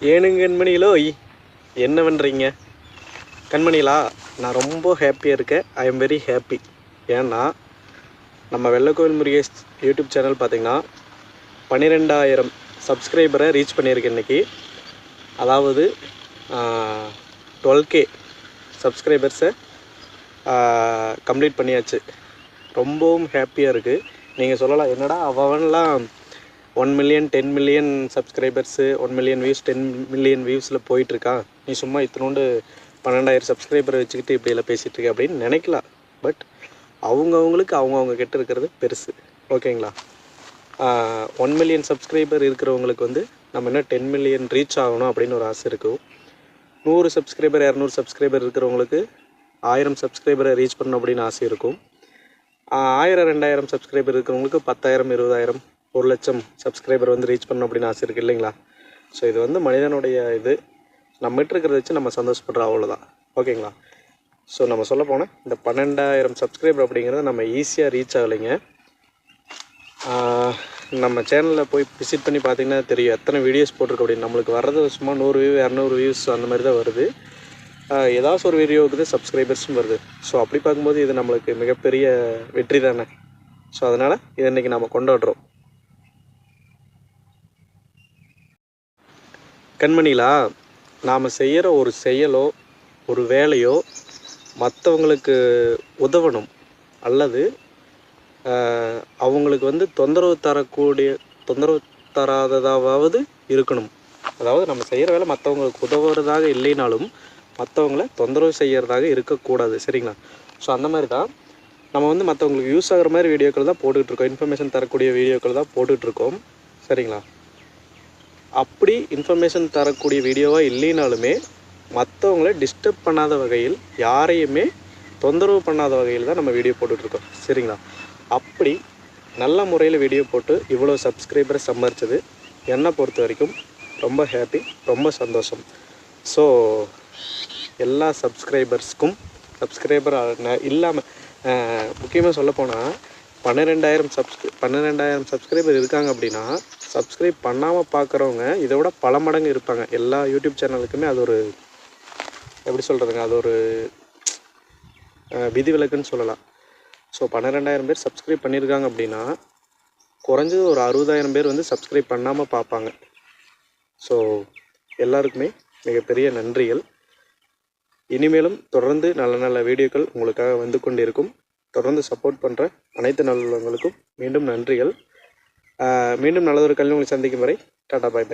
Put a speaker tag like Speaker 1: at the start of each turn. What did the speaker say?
Speaker 1: ஏனுங்க கண்மணிகளோ என்ன பண்ணுறீங்க கண்மணிகளா நான் ரொம்ப ஹாப்பியாக இருக்கேன். ஐ எம் வெரி ஹாப்பி ஏன்னா நம்ம வெள்ளக்கோவில் முருகேஷ் யூடியூப் சேனல் பார்த்திங்கன்னா பன்னிரெண்டாயிரம் சப்ஸ்கிரைபரை ரீச் பண்ணியிருக்கேன் இன்னைக்கு. அதாவது டுவெல் கே சப்ஸ்கிரைபர்ஸை கம்ப்ளீட் பண்ணியாச்சு. ரொம்பவும் ஹாப்பியாக இருக்குது நீங்கள் சொல்லலாம் என்னடா அவன்லாம் one million ten million subscribers one million views ten million வியூஸில் போயிட்டுருக்கான் நீ சும்மா இத்தினோண்டு பன்னெண்டாயிரம் சப்ஸ்கிரைபரை வச்சுக்கிட்டு இப்படியெல்லாம் பேசிகிட்டு இருக்க அப்படின்னு நினைக்கலாம். பட் அவங்கவுங்களுக்கு அவங்கவுங்க கிட்ட இருக்கிறது பெருசு. ஓகேங்களா ஒன் மில்லியன் சப்ஸ்கிரைபர் இருக்கிறவங்களுக்கு வந்து நம்ம என்ன டென் மில்லியன் ரீச் ஆகணும் அப்படின்னு ஒரு ஆசை இருக்கும் நூறு சப்ஸ்கிரைபர் இரநூறு சப்ஸ்கிரைபர் இருக்கிறவங்களுக்கு ஆயிரம் சப்ஸ்கிரைபரை ரீச் பண்ணணும் அப்படின்னு ஆசை இருக்கும். ஆயிரம் ரெண்டாயிரம் சப்ஸ்கிரைபர் இருக்கிறவங்களுக்கு பத்தாயிரம் இருபதாயிரம் ஒரு லட்சம் சப்ஸ்கிரைபர் வந்து ரீச் பண்ணணும் அப்படின்னு ஆசை இருக்குது இல்லைங்களா? ஸோ இது வந்து மனிதனுடைய இது. நம்மகிட்ட இருக்கிறத வச்சு நம்ம சந்தோஷப்படுறோம் அவ்வளோதான் ஓகேங்களா? ஸோ நம்ம சொல்ல போனால் இந்த பன்னெண்டாயிரம் சப்ஸ்கிரைபர் அப்படிங்கிறது நம்ம ஈஸியாக ரீச் ஆகலைங்க. நம்ம சேனலில் போய் விசிட் பண்ணி பார்த்தீங்கன்னா தெரியும் எத்தனை வீடியோஸ் போட்டிருக்கு அப்படின்னு. நம்மளுக்கு வர்றது சும்மா நூறு வியூ இரநூறு வியூஸ் அந்த மாதிரி தான் வருது. ஏதாச்சும் ஒரு வீடியோவுக்கு தான் சப்ஸ்கிரைபர்ஸும் வருது. ஸோ அப்படி பார்க்கும்போது இது நம்மளுக்கு மிகப்பெரிய வெற்றி தானே. ஸோ அதனால் இதை இன்றைக்கி நம்ம கொண்டாடுறோம். கண்மணிலா நாம் செய்கிற ஒரு செயலோ ஒரு வேலையோ மற்றவங்களுக்கு உதவணும். அல்லது அவங்களுக்கு வந்து தொந்தரவு தரக்கூடிய தொந்தரவு தராததாவது இருக்கணும். அதாவது நம்ம செய்கிற வேலை மற்றவங்களுக்கு உதவுறதாக இல்லைனாலும் மற்றவங்கள தொந்தரவு செய்கிறதாக இருக்கக்கூடாது. சரிங்களா? ஸோ அந்த மாதிரி தான் நம்ம வந்து மற்றவங்களுக்கு யூஸ் ஆகிற மாதிரி வீடியோக்கள் தான் போட்டுக்கிட்டு இருக்கோம். இன்ஃபர்மேஷன் தரக்கூடிய வீடியோக்கள் தான் போட்டுக்கிட்டு இருக்கோம். சரிங்களா? அப்படி இன்ஃபர்மேஷன் தரக்கூடிய வீடியோவாக இல்லைனாலுமே மற்றவங்கள டிஸ்டர்ப் பண்ணாத வகையில் யாரையுமே தொந்தரவு பண்ணாத வகையில் தான் நம்ம வீடியோ போட்டுட்ருக்கோம். சரிங்களா? அப்படி நல்ல முறையில் வீடியோ போட்டு இவ்வளோ சப்ஸ்கிரைபரை சம்பாரிச்சது என்னை பொறுத்த வரைக்கும் ரொம்ப ஹாப்பி ரொம்ப சந்தோஷம். ஸோ எல்லா சப்ஸ்கிரைபர்ஸ்க்கும் சப்ஸ்கிரைபர் இல்லாமல் முக்கியமாக சொல்லப்போனால் பன்னிரெண்டாயிரம் சப்ஸ்கிரை பன்னிரெண்டாயிரம் சப்ஸ்கிரைபர் இருக்காங்க அப்படின்னா சப்ஸ்கிரைப் பண்ணாமல் பார்க்குறவங்க இதை விட பல மடங்கு இருப்பாங்க. எல்லா யூடியூப் சேனலுக்குமே அது ஒரு எப்படி சொல்கிறதுங்க அது ஒரு விதிவிலக்குன்னு சொல்லலாம். ஸோ பன்னிரெண்டாயிரம் பேர் சப்ஸ்கிரைப் பண்ணியிருக்காங்க அப்படின்னா குறைஞ்சது ஒரு அறுபதாயிரம் பேர் வந்து சப்ஸ்கிரைப் பண்ணாமல் பார்ப்பாங்க ஸோ எல்லாருக்குமே மிகப்பெரிய நன்றிகள். இனிமேலும் தொடர்ந்து நல்ல நல்ல வீடியோக்கள் உங்களுக்காக வந்து கொண்டிருக்கும். தொடர்ந்து சப்போர்ட் பண்ணுற அனைத்து நல்லவங்களுக்கும் மீண்டும் நன்றிகள். மீண்டும் நல்லதொரு கல்வி உங்களை சந்திக்கும் வரை டாடா பாய் பாய்.